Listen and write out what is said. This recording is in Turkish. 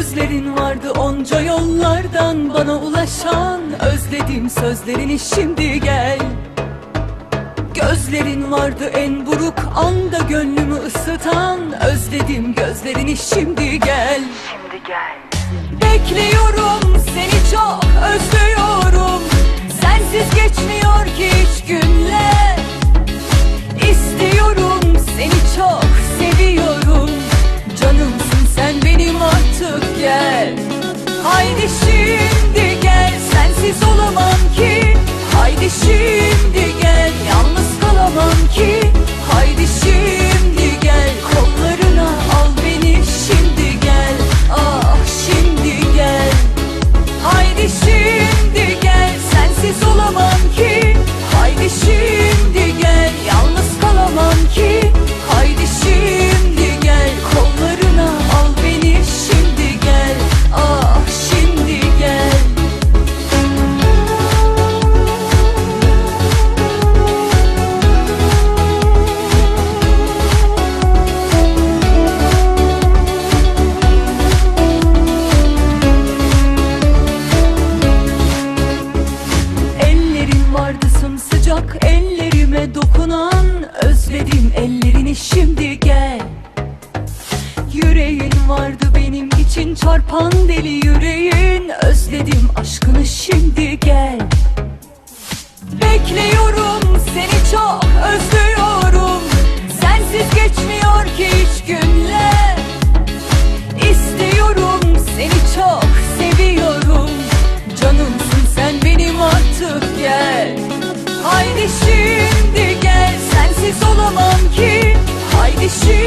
Sözlerin vardı onca yollardan bana ulaşan. Özledim sözlerini şimdi gel. Gözlerin vardı en buruk anda gönlümü ısıtan. Özledim gözlerini şimdi gel. Şimdi gel. Bekliyorum seni çok özlüyorum Haydi sımsıcak ellerime dokunan Özledim ellerini. Şimdi gel. Yüreğin vardı benim için çarpan deli yüreğin. Özledim aşkını şimdi gel. Bekliyorum seni çok özlüyorum. Sensiz geçmiyor ki Olamam ki Haydi şimdi